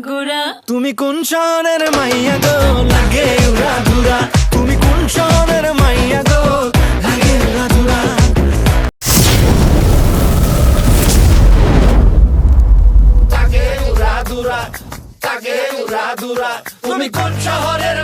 গোড়া। তুমি কোন শহরের মাইয়া গো? লাগে উড়া তুমি কোন শহরের মাইয়া গো? লাগে উড়া ধুরা। তাকে উড়া ধুরা তাকে তুমি কোন শহরের